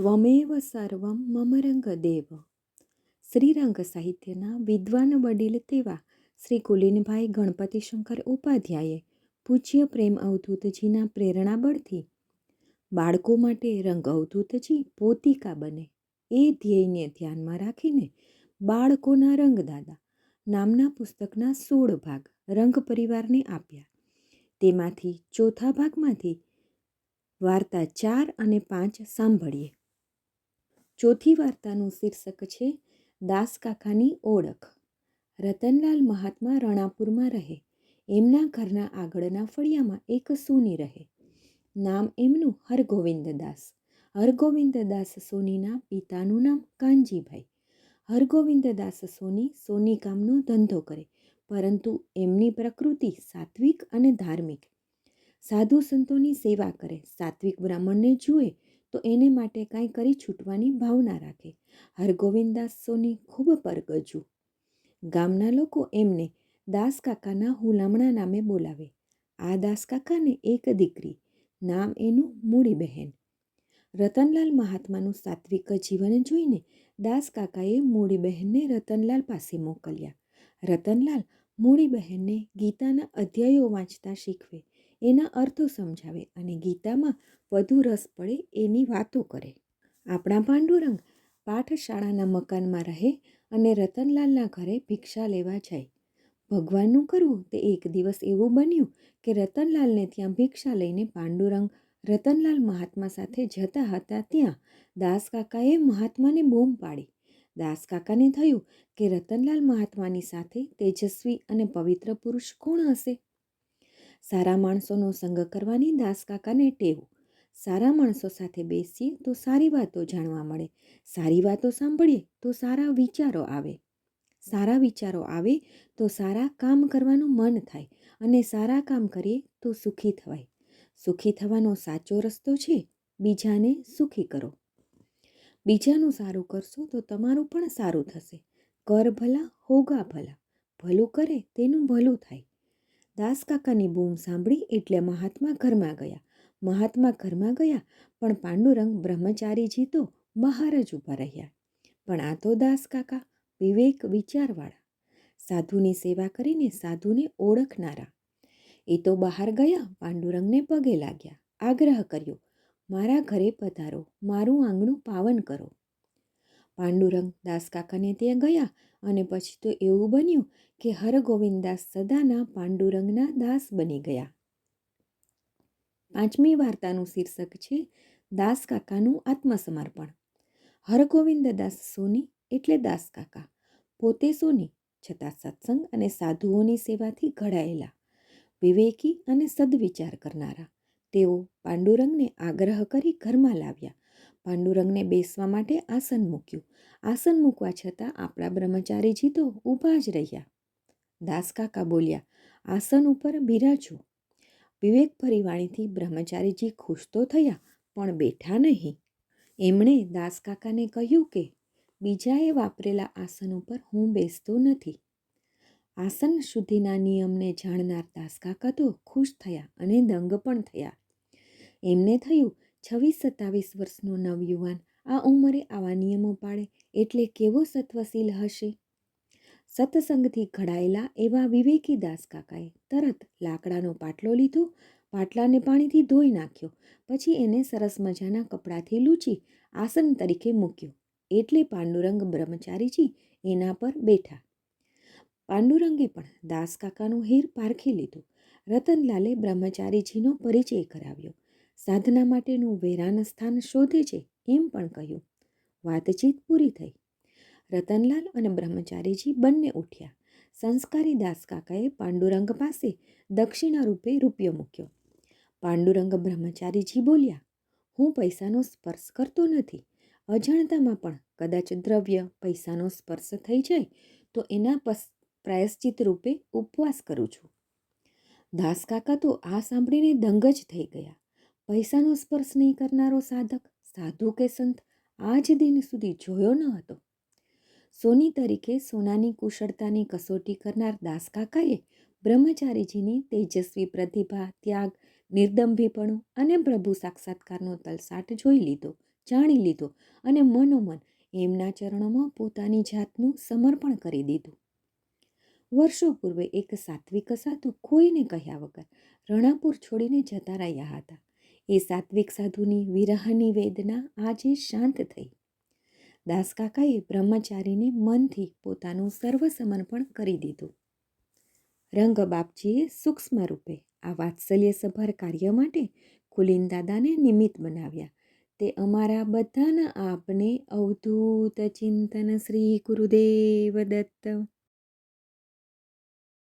ત્વમેવ સર્વમ મમ રંગદેવ શ્રીરંગ સાહિત્યના વિદ્વાન વડીલ તેવા શ્રી કુલીનભાઈ ગણપતિ શંકર ઉપાધ્યાયે પૂજ્ય પ્રેમ અવધૂતજીના પ્રેરણા બળથી બાળકો માટે રંગ અવધૂતજી પોતિકા બને એ ધ્યેયને ધ્યાનમાં રાખીને બાળકોના રંગદાદા નામના પુસ્તકના સોળ ભાગ રંગ પરિવારને આપ્યા તેમાંથી ચોથા ભાગમાંથી વાર્તા ચાર અને પાંચ સાંભળીએ ચોથી વાર્તાનું શીર્ષક છે, દાસ કાકાની ઓળખ રતનલાલ મહાત્મા રણાપુરમાં રહે. એમના ઘરના આગળના ફળિયામાં એક સોની રહે. નામ એમનું હરગોવિંદ દાસ હરગોવિંદ દાસ સોનીના પિતાનું નામ કાનજીભાઈ. હરગોવિંદ દાસ સોની સોની કામનો ધંધો કરે, પરંતુ એમની પ્રકૃતિ સાત્વિક અને ધાર્મિક. સાધુ સંતોની સેવા કરે, સાત્વિક બ્રાહ્મણને જુએ તો એને માટે કાંઈ કરી છૂટવાની ભાવના રાખે. હરગોવિંદદાસ સોની ખૂબ પરગજુ. ગામના લોકો એમને દાસ કાકાના હુલામણા નામે બોલાવે. આ દાસ કાકાને એક દીકરી. નામ એનું મૂડી બહેન. રતનલાલ મહાત્માનું સાત્વિક જીવન જોઈને દાસ કાકાએ મૂડી બહેનને રતનલાલ પાસે મોકલ્યા. રતનલાલ મૂડી બહેનને ગીતાના અધ્યાયો વાંચતા શીખવે. એના અર્થો સમજાવે અને ગીતામાં વધુ રસ પડે એની વાતો કરે. આપણા પાંડુરંગ પાઠશાળાના મકાનમાં રહે અને રતનલાલના ઘરે ભિક્ષા લેવા જાય. ભગવાનનું કરવું તે એક દિવસ એવું બન્યું કે રતનલાલને ત્યાં ભિક્ષા લઈને પાંડુરંગ રતનલાલ મહાત્મા સાથે જતા હતા ત્યાં દાસ કાકાએ મહાત્માને બૂમ પાડી. દાસ કાકાને થયું કે રતનલાલ મહાત્માની સાથે તેજસ્વી અને પવિત્ર પુરુષ કોણ હશે? સારા માણસોનો સંગ કરવાની દાસ કાકાને ટેવ. સારા માણસો સાથે બેસીએ તો સારી વાતો જાણવા મળે. સારી વાતો સાંભળીએ તો સારા વિચારો આવે. સારા વિચારો આવે તો સારા કામ કરવાનું મન થાય અને સારા કામ કરીએ તો સુખી થવાય. સુખી થવાનો સાચો રસ્તો છે બીજાને સુખી કરો. બીજાનું સારું કરશો તો તમારું પણ સારું થશે. કર ભલા, હોગા ભલા. ભલું કરે તેનું ભલું થાય. દાસ કાકાની બૂમ સાંભળી એટલે મહાત્મા ઘરમાં ગયા. મહાત્મા ઘરમાં ગયા, પણ પાંડુરંગ બ્રહ્મચારીજી તો બહાર જ ઊભા રહ્યા. પણ આ તો દાસ કાકા, વિવેક વિચારવાળા. સાધુની સેવા કરીને સાધુને ઓળખનારા. એ તો બહાર ગયા પાંડુરંગને પગે લાગ્યા. આગ્રહ કર્યો, મારા ઘરે પધારો, મારું આંગણું પાવન કરો. પાંડુરંગ દાસ કાકાને ત્યાં ગયા અને પછી તો એવું બન્યું કે હરગોવિંદાસ સદાના પાંડુરંગના દાસ બની ગયા. પાંચમી વાર્તાનું શીર્ષક છે દાસ કાકાનું આત્મસમર્પણ. હરગોવિંદ દાસ સોની એટલે દાસ કાકા. પોતે સોની, છતાં સત્સંગ અને સાધુઓની સેવાથી ઘડાયેલા, વિવેકી અને સદવિચાર કરનારા. તેઓ પાંડુરંગને આગ્રહ કરી ઘરમાં લાવ્યા. પાંડુરંગને બેસવા માટે આસન મૂક્યું. આસન મૂકવા છતાં આપણા બ્રહ્મચારીજી તો ઊભા જ રહ્યા. દાસ કાકા બોલ્યા, આસન ઉપર બિરાજો વિવેક પરિવાણીથી બ્રહ્મચારીજી ખુશ તો થયા, પણ બેઠા નહીં. એમણે દાસ કાકાને કહ્યું કે, બીજાએ વાપરેલા આસન ઉપર હું બેસતો નથી. આસન શુદ્ધિના નિયમને જાણનાર દાસ કાકા તો ખુશ થયા અને દંગ પણ થયા. એમને થયું છવ્વીસ સત્તાવીસ વર્ષનો નવયુવાન, આ ઉંમરે આવા નિયમો પાડે એટલે કેવો સત્વશીલ હશે? સત્સંગથી ઘડાયેલા એવા વિવેકી દાસ કાકાએ તરત લાકડાનો પાટલો લીધો, પાટલાને પાણીથી ધોઈ નાખ્યો, પછી એને સરસ મજાના કપડાથી લૂંચી આસન તરીકે મૂક્યો. એટલે પાંડુરંગ બ્રહ્મચારીજી એના પર બેઠા. પાંડુરંગે પણ દાસ કાકાનું હીર પારખી લીધું. રતનલાલે બ્રહ્મચારીજીનો પરિચય કરાવ્યો. સાધના માટેનું વેરાન સ્થાન શોધે છે એમ પણ કહ્યું. વાતચીત પૂરી થઈ. રતનલાલ અને બ્રહ્મચારીજી બંને ઉઠ્યા. સંસ્કારી દાસ કાકાએ પાંડુરંગ પાસે દક્ષિણા રૂપે રૂપિયો મૂક્યો. પાંડુરંગ બ્રહ્મચારીજી બોલ્યા, હું પૈસાનો સ્પર્શ કરતો નથી. અજાણતામાં પણ કદાચ દ્રવ્ય પૈસાનો સ્પર્શ થઈ જાય, તો એના પ્રાયશ્ચિત રૂપે ઉપવાસ કરું છું. દાસ કાકા તો આ સાંભળીને દંગ જ થઈ ગયા. પૈસાનો સ્પર્શ નહીં કરનારો સાધક, સાધુ કે સંત આજ દિન સુધી જોયો ન હતો. સોની તરીકે સોનાની કુશળતાની કસોટી કરનાર દાસ કાકાએ બ્રહ્મચારીજીની તેજસ્વી પ્રતિભા, ત્યાગ, નિર્દંભીપણું અને પ્રભુ સાક્ષાત્કારનો તલસાટ જોઈ લીધો, જાણી લીધો અને મનોમન એમના ચરણોમાં પોતાની જાતનું સમર્પણ કરી દીધું. વર્ષો પૂર્વે એક સાત્વિક સાધુ કોઈને કહ્યા વગર રણાપુર છોડીને જતા રહ્યા હતા. એ સાત્વિક સાધુની વિરહની વેદના આજે શાંત થઈ. દાસકાકાએ બ્રહ્મચારીને મનથી પોતાનું સર્વ સમર્પણ કરી દીધું. રંગ બાપજીએ સૂક્ષ્મ રૂપે આ વાત્સલ્યસભર કાર્ય માટે કુલીન દાદાને નિમિત્ત બનાવ્યા. તે અમારા બધાના આપને અવધૂત ચિંતન શ્રી ગુરુદેવ દત્ત.